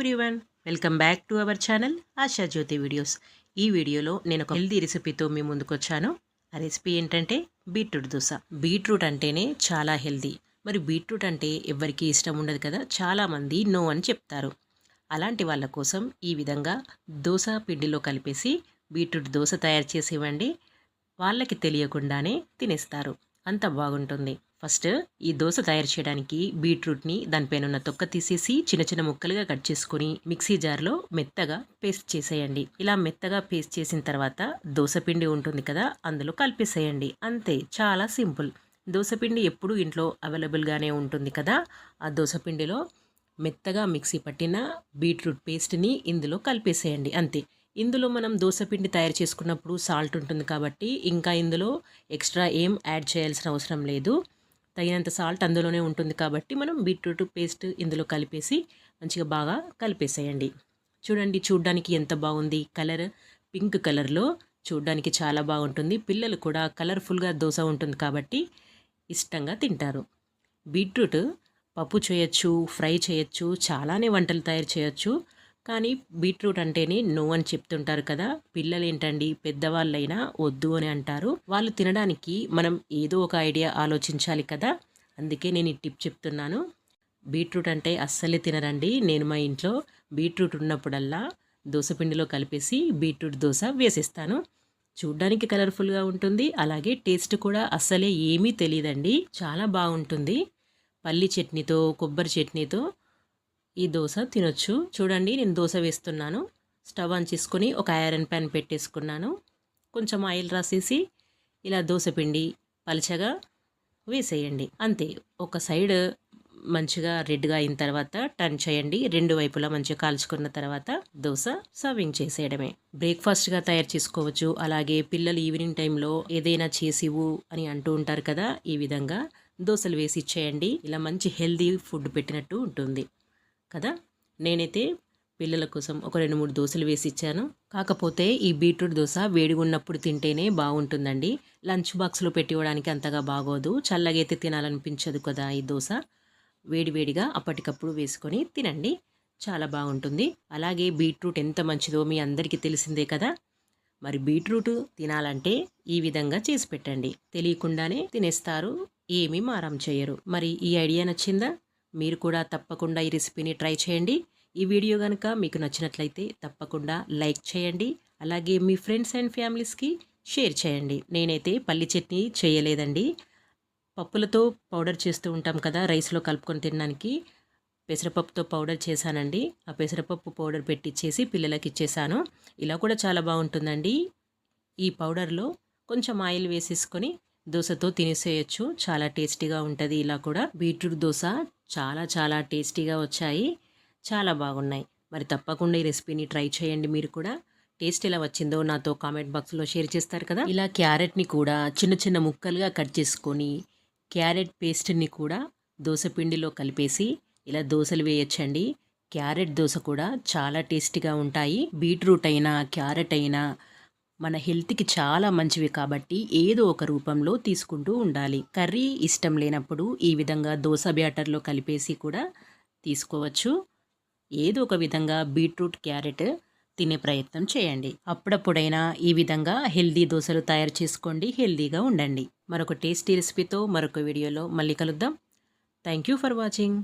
Everyone welcome back to our channel Asha Jyoti videos. ఈ వీడియోలో నేను ఒక హెల్దీ రెసిపీతో మీ ముందుకు వచ్చాను ఆ రెసిపీ ఏంటంటే బీట్రూట్ దోశ. బీట్రూట్ అంటేనే చాలా హెల్దీ మరి బీట్రూట్ అంటే ఎవరికి ఇష్టం ఉండదు కదా? చాలామంది నో అని చెప్తారు. అలాంటి వాళ్ళ కోసం ఈ విధంగా దోశ పిండిలో కలిపేసి బీట్రూట్ దోశ తయారు చేసి ఇవ్వండి వాళ్ళకి తెలియకుండానే తినేస్తారు. అంత బాగుంటుంది. ఫస్ట్ ఈ దోశ తయారు చేయడానికి బీట్రూట్ని దానిపైన ఉన్న తొక్క తీసేసి చిన్న చిన్న ముక్కలుగా కట్ చేసుకుని మిక్సీ జార్లో మెత్తగా పేస్ట్ చేసేయండి. ఇలా మెత్తగా పేస్ట్ చేసిన తర్వాత దోశపిండి ఉంటుంది కదా అందులో కలిపేసేయండి. అంతే చాలా సింపుల్. దోశపిండి ఎప్పుడు ఇంట్లో అవైలబుల్గానే ఉంటుంది కదా ఆ దోశపిండిలో మెత్తగా మిక్సీ పట్టిన బీట్రూట్ పేస్ట్ని ఇందులో కలిపేసేయండి. అంతే ఇందులో మనం దోశపిండి తయారు చేసుకున్నప్పుడు సాల్ట్ ఉంటుంది కాబట్టి ఇంకా ఇందులో ఎక్స్ట్రా ఏం యాడ్ చేయాల్సిన అవసరం లేదు. తగినంత సాల్ట్ అందులోనే ఉంటుంది కాబట్టి మనం బీట్రూట్ పేస్ట్ ఇందులో కలిపేసి మంచిగా బాగా కలిపేసేయండి. చూడండి చూడ్డానికి ఎంత బాగుంది. కలర్ పింక్ కలర్లో చూడ్డానికి చాలా బాగుంటుంది. పిల్లలు కూడా కలర్ఫుల్గా దోశ ఉంటుంది కాబట్టి ఇష్టంగా తింటారు. బీట్రూట్ పప్పు చేయొచ్చు ఫ్రై చేయొచ్చు చాలానే వంటలు తయారు చేయొచ్చు. కానీ బీట్రూట్ అంటేనే నో అని చెప్తుంటారు కదా. పిల్లలు ఏంటండి పెద్దవాళ్ళైనా వద్దు అని అంటారు. వాళ్ళు తినడానికి మనం ఏదో ఒక ఐడియా ఆలోచించాలి కదా. అందుకే నేను ఈ టిప్ చెప్తున్నాను. బీట్రూట్ అంటే అస్సలే తినరండి. నేను మా ఇంట్లో బీట్రూట్ ఉన్నప్పుడల్లా దోశపిండిలో కలిపేసి బీట్రూట్ దోశ వేసేస్తాను. చూడ్డానికి కలర్ఫుల్గా ఉంటుంది. అలాగే టేస్ట్ కూడా అస్సలే ఏమీ తెలియదండి చాలా బాగుంటుంది. పల్లి చట్నీతో కొబ్బరి చట్నీతో ఈ దోశ తినొచ్చు. చూడండి నేను దోశ వేస్తున్నాను. స్టవ్ ఆన్ చేసుకొని ఒక ఐరన్ ప్యాన్ పెట్టేసుకున్నాను. కొంచెం ఆయిల్ రాసేసి ఇలా దోశ పిండి పలచగా వేసేయండి. అంతే ఒక సైడ్ మంచిగా రెడ్గా అయిన తర్వాత టర్న్ చేయండి. రెండు వైపులా మంచిగా కాల్చుకున్న తర్వాత దోశ సర్వింగ్ చేసేయడమే. బ్రేక్ఫాస్ట్గా తయారు చేసుకోవచ్చు. అలాగే పిల్లలు ఈవినింగ్ టైంలో ఏదైనా చేసివు అని అంటూ ఉంటారు కదా ఈ విధంగా దోశలు వేసి ఇచ్చేయండి. ఇలా మంచి హెల్దీ ఫుడ్ పెట్టినట్టు ఉంటుంది. కదా? నేనైతే పిల్లల కోసం ఒక రెండు మూడు దోశలు వేసి ఇచ్చాను. కాకపోతే ఈ బీట్రూట్ దోశ వేడిగా ఉన్నప్పుడు తింటేనే బాగుంటుందండి. లంచ్ బాక్స్లో పెట్టివ్వడానికి అంతగా బాగోదు. చల్లగైతే తినాలనిపించదు కదా ఈ దోశ. వేడివేడిగా అప్పటికప్పుడు వేసుకొని తినండి. చాలా బాగుంటుంది. అలాగే బీట్రూట్ ఎంత మంచిదో మీ అందరికీ తెలిసిందే కదా? మరి బీట్రూట్ తినాలంటే ఈ విధంగా చేసి పెట్టండి. తెలియకుండానే తినేస్తారు. ఏమీ మారం చేయరు. మరి ఈ ఐడియా నచ్చిందా? మీరు కూడా తప్పకుండా ఈ రెసిపీని ట్రై చేయండి. ఈ వీడియో కనుక మీకు నచ్చినట్లయితే తప్పకుండా లైక్ చేయండి. అలాగే మీ ఫ్రెండ్స్ అండ్ ఫ్యామిలీస్కి షేర్ చేయండి. నేనైతే పల్లి చట్నీ చేయలేదండి. పప్పులతో పౌడర్ చేస్తూ ఉంటాం కదా రైస్లో కలుపుకొని తినడానికి. పెసరపప్పుతో పౌడర్ చేశానండి. ఆ పెసరపప్పు పౌడర్ పెట్టిచ్చేసి పిల్లలకి ఇచ్చేసాను. ఇలా కూడా చాలా బాగుంటుందండి. ఈ పౌడర్లో కొంచెం ఆయిల్ వేసేసుకొని దోశతో తినేసేయచ్చు. చాలా టేస్టీగా ఉంటుంది. ఇలా కూడా బీట్రూట్ దోశ చాలా చాలా టేస్టీగా వచ్చాయి. చాలా బాగున్నాయి. మరి తప్పకుండా ఈ రెసిపీని ట్రై చేయండి మీరు కూడా. టేస్ట్ ఎలా వచ్చిందో నాతో కామెంట్ బాక్స్లో షేర్ చేస్తారు కదా. ఇలా క్యారెట్ని కూడా చిన్న చిన్న ముక్కలుగా కట్ చేసుకొని క్యారెట్ పేస్ట్ని కూడా దోశ పిండిలో కలిపేసి ఇలా దోశలు వేయచ్చండి. క్యారెట్ దోశ కూడా చాలా టేస్టీగా ఉంటాయి. బీట్రూట్ అయినా క్యారెట్ అయినా మన హెల్త్కి చాలా మంచివి కాబట్టి ఏదో ఒక రూపంలో తీసుకుంటూ ఉండాలి. కర్రీ ఇష్టం లేనప్పుడు ఈ విధంగా దోశ బ్యాటర్లో కలిపేసి కూడా తీసుకోవచ్చు. ఏదో ఒక విధంగా బీట్రూట్ క్యారెట్ తినే ప్రయత్నం చేయండి. అప్పుడప్పుడైనా ఈ విధంగా హెల్దీ దోశలు తయారు చేసుకోండి. హెల్దీగా ఉండండి. మరొక టేస్టీ రెసిపీతో మరొక వీడియోలో మళ్ళీ కలుద్దాం. Thank you for watching.